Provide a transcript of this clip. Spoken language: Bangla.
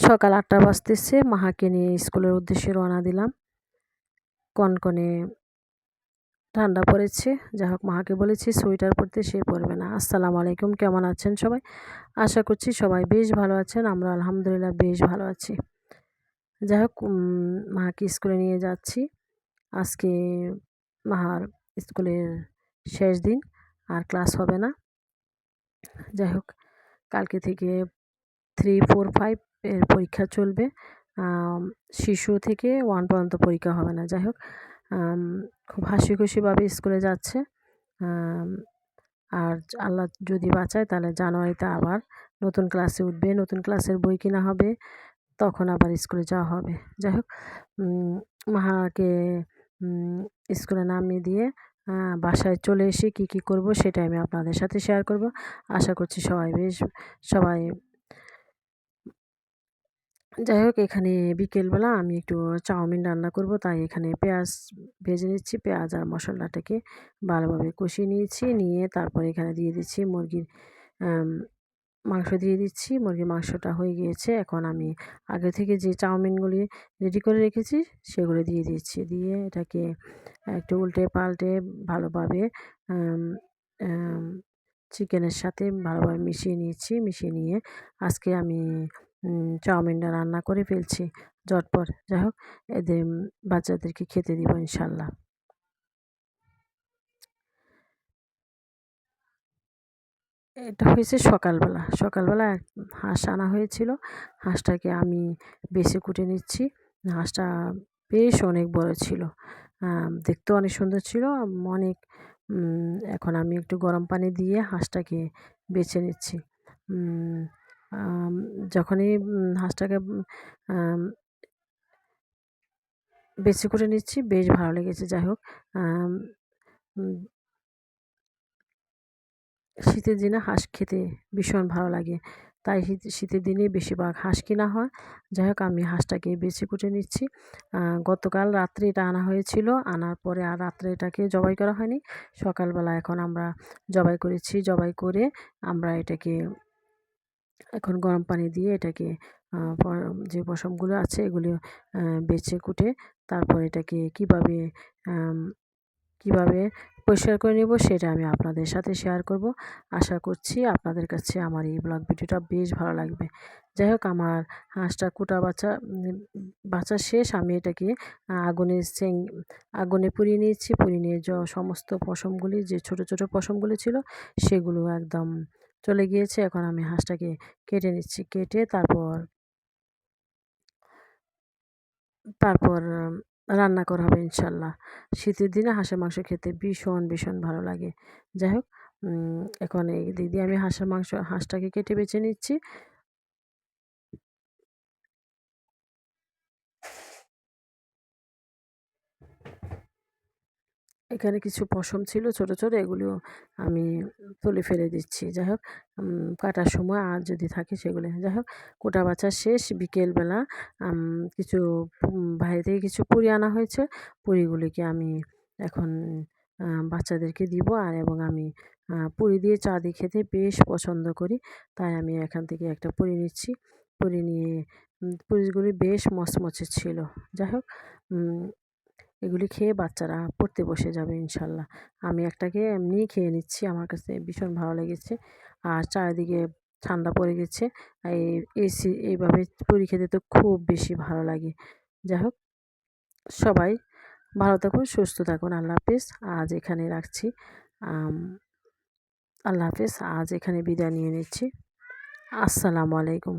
সকাল আটটা বাজতেছে। মাহাকে নিয়ে স্কুলের উদ্দেশ্যে রওনা দিলাম। কনকনে ঠান্ডা পড়েছে। যাই হোক, মাহাকে বলেছি, সোয়েটার পরতে সে পরবে না। আসসালামু আলাইকুম, কেমন আছেন সবাই? আশা করছি সবাই বেশ ভালো আছেন। আমরা আলহামদুলিল্লাহ বেশ ভালো আছি। যাই হোক মাহাকে স্কুলে নিয়ে যাচ্ছি। আজকে মাহার স্কুলের শেষ দিন, আর ক্লাস হবে না। যাই হোক, কালকে থেকে থ্রি ফোর ফাইভ এর পরীক্ষা চলবে। শিশু থেকে ওয়ান পর্যন্ত পরীক্ষা হবে না। যাই হোক খুব হাসি খুশিভাবে স্কুলে যাচ্ছে। আর আল্লাহ যদি বাঁচায়, তাহলে জানুয়ারিতে আবার নতুন ক্লাসে উঠবে। নতুন ক্লাসের বই কিনা হবে, তখন আবার স্কুলে যাওয়া হবে। যাই হোক মাহাকে স্কুলে নামিয়ে দিয়ে বাসায় চলে এসে কি কি করব সেটা আমি আপনাদের সাথে শেয়ার করব। আশা করছি সবাই বেশ, সবাই যাই হোক, এখানে বিকেলবেলা আমি একটু চাউমিন রান্না করব, তাই এখানে পেঁয়াজ ভেজে নিচ্ছি, পেঁয়াজ আর মশলাটাকে ভালোভাবে কষিয়ে নিয়েছি, নিয়ে তারপর এখানে দিয়ে দিচ্ছি মুরগির মাংস দিয়ে দিচ্ছি। মুরগির মাংসটা হয়ে গিয়েছে, এখন আমি আগে থেকে যে চাউমিনগুলি রেডি করে রেখেছি, সেগুলো দিয়ে দিচ্ছি। দিয়ে এটাকে একটু উল্টে পাল্টে ভালোভাবে চিকেনের সাথে ভালোভাবে মিশিয়ে নিয়েছি। মিশিয়ে নিয়ে আজকে আমি চাউমিনটা রান্না করে ফেলছি, ঝটপট। যাই হোক, এদের, বাচ্চাদেরকে খেতে দিব ইনশাল্লাহ। এটা হয়েছে সকালবেলা। সকালবেলা এক হাঁস আনা হয়েছিল। হাঁসটাকে আমি বেছে কুটে নিচ্ছি। হাঁসটা বেশ অনেক বড় ছিল। দেখতেও অনেক সুন্দর ছিল। অনেক এখন আমি একটু গরম পানি দিয়ে হাঁসটাকে বেছে নিচ্ছি। যখনই হাঁসটাকে বেছে করে নিচ্ছি, বেশ ভালো লেগেছে। যাই হোক শীতের দিনে হাঁস খেতে ভীষণ ভালো লাগে। তাই শীতের দিনে বেশিরভাগ হাঁস কিনা হয়। যাই হোক, আমি হাঁসটাকে বেছে কুটে নিচ্ছি। গতকাল রাত্রে এটা আনা হয়েছিল। আনার পরে আর রাত্রে এটাকে জবাই করা হয়নি। সকালবেলা এখন আমরা জবাই করেছি। জবাই করে আমরা এটাকে এখন গরম পানি দিয়ে এটাকে যে পশমগুলো আছে এগুলো বেছে কুটে তারপর এটাকে কীভাবে কীভাবে পরিষ্কার করে নেব সেটা আমি আপনাদের সাথে শেয়ার করব। আশা করছি আপনাদের কাছে আমার এই ব্লগ ভিডিওটা বেশ ভালো লাগবে। যাই হোক, আমার হাঁসটা কুটা বাচ্চা বাচ্চা শেষ। আমি এটাকে আগুনে সেং, আগুনে পুড়িয়ে নিয়েছি। পুড়িয়ে নিয়ে সমস্ত পশমগুলি, যে ছোট ছোট পশমগুলি ছিল সেগুলো একদম চলে গিয়েছে। এখন আমি হাঁসটাকে কেটে নিচ্ছি, কেটে তারপর তারপর রান্না করা হবে ইনশাল্লাহ। শীতের দিনে হাঁসের মাংস খেতে ভীষণ ভীষণ ভালো লাগে। যাই হোক এখন এই দিদি আমি হাঁসের মাংস, হাঁসটাকে কেটে বেছে নিচ্ছি। এখানে কিছু পশম ছিল ছোট ছোট এগুলিও আমি তুলে ফেলে দিচ্ছি। যাই হোক কাটার সময় আর যদি থাকে সেগুলো। যাই হোক, কোটা বাছা শেষ। বিকেলবেলা কিছু বাইরে থেকে কিছু পুরি আনা হয়েছে। পুরিগুলিকে আমি এখন বাচ্চাদেরকে দিব আর এবং আমি পুরি দিয়ে চা দিয়ে খেতে বেশ পছন্দ করি। তাই আমি এখান থেকে একটা পুরি নিচ্ছি। পুরি নিয়ে পুরিগুলি বেশ মচমচে ছিল। যাই হোক এগুলি খেয়ে বাচ্চারা পড়তে বসে যাবে ইনশাল্লাহ। আমি একটাকে এমনিই খেয়ে নিচ্ছি, আমার কাছে ভীষণ ভালো লেগেছে। আর চারিদিকে ঠান্ডা পড়ে গেছে এই এসি এইভাবে পুরি খেতে তো খুব বেশি ভালো লাগে। যাই হোক, সবাই ভালো থাকুন, সুস্থ থাকুন, আল্লাহ হাফিজ। আজ এখানে রাখছি। আল্লাহ হাফিজ, আজ এখানে বিদায় নিয়ে নিচ্ছি। আসসালামু আলাইকুম।